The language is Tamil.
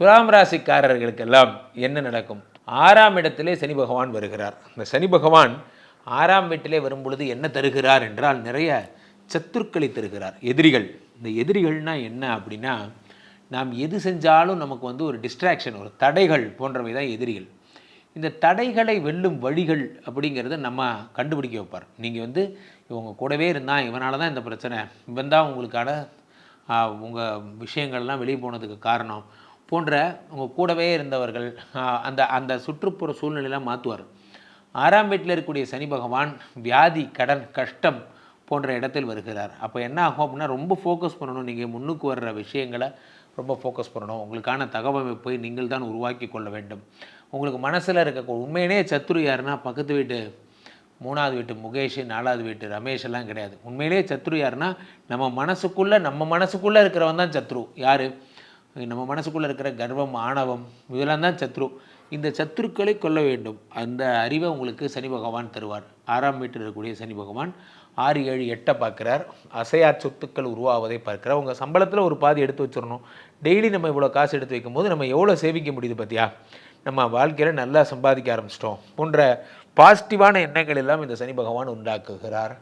துலாம் ராசிக்காரர்களுக்கெல்லாம் என்ன நடக்கும்? ஆறாம் இடத்திலே சனி பகவான் வருகிறார். அந்த சனி பகவான் ஆறாம் வீட்டிலே வரும் பொழுது என்ன தருகிறார் என்றால் நிறைய சத்துருக்களை தருகிறார். எதிரிகள். இந்த எதிரிகள்னால் என்ன அப்படின்னா நாம் எது செஞ்சாலும் நமக்கு வந்து ஒரு டிஸ்ட்ராக்ஷன் ஒரு தடைகள் போன்றவை தான் எதிரிகள். இந்த தடைகளை வெல்லும் வழிகள் அப்படிங்கிறத நம்ம கண்டுபிடிக்க வைப்பார். நீங்கள் வந்து இவங்க கூடவே இருந்தால் இவனால தான் இந்த பிரச்சனை. இவன் தான் உங்களுக்கான உங்கள் விஷயங்கள்லாம் வெளியே போனதுக்கு காரணம். போன்ற உங்கள் கூடவே இருந்தவர்கள் அந்த அந்த சுற்றுப்புற சூழ்நிலையெல்லாம் மாற்றுவார் ஆறாம் வீட்டில் இருக்கக்கூடிய சனி பகவான் வியாதி கடன் கஷ்டம் போன்ற இடத்தில் வருகிறார். அப்போ என்ன ஆகும் அப்படின்னா ரொம்ப ஃபோக்கஸ் பண்ணணும். நீங்கள் முன்னுக்கு வர்ற விஷயங்களை ரொம்ப ஃபோக்கஸ் பண்ணணும். உங்களுக்கான தகவமைப்பை நீங்கள் தான் உருவாக்கி கொள்ள வேண்டும். உங்களுக்கு மனசில் இருக்க உண்மையிலே சத்துரு யாருன்னா பக்கத்து வீட்டு மூணாவது வீட்டு முகேஷ் நாலாவது வீட்டு ரமேஷ் எல்லாம் கிடையாது. உண்மையிலேயே சத்ரு யாருன்னா நம்ம மனசுக்குள்ளே நம்ம மனசுக்குள்ளே இருக்கிறவன் தான் சத்ரு யார்? நம்ம மனசுக்குள்ளே இருக்கிற கர்வம் ஆணவம் இதெல்லாம் தான் சத்ரு. இந்த சத்துருக்களை கொல்ல வேண்டும். அந்த அறிவை உங்களுக்கு சனி பகவான் தருவார். ஆறாம் வீட்டில் இருக்கக்கூடிய சனி பகவான் ஆறு ஏழு எட்டை பார்க்குறார். அசையா சொத்துக்கள் உருவாவதை பார்க்குறார். உங்கள் சம்பளத்தில் ஒரு பாதி எடுத்து வச்சிடணும். டெய்லி நம்ம இவ்வளோ காசு எடுத்து வைக்கும்போது நம்ம எவ்வளோ சேமிக்க முடியுது பார்த்தியா நம்ம வாழ்க்கையில் நல்லா சம்பாதிக்க ஆரம்பிச்சிட்டோம். போன்ற பாசிட்டிவான எண்ணங்கள் எல்லாம் இந்த சனி பகவான் உண்டாக்குகிறார்.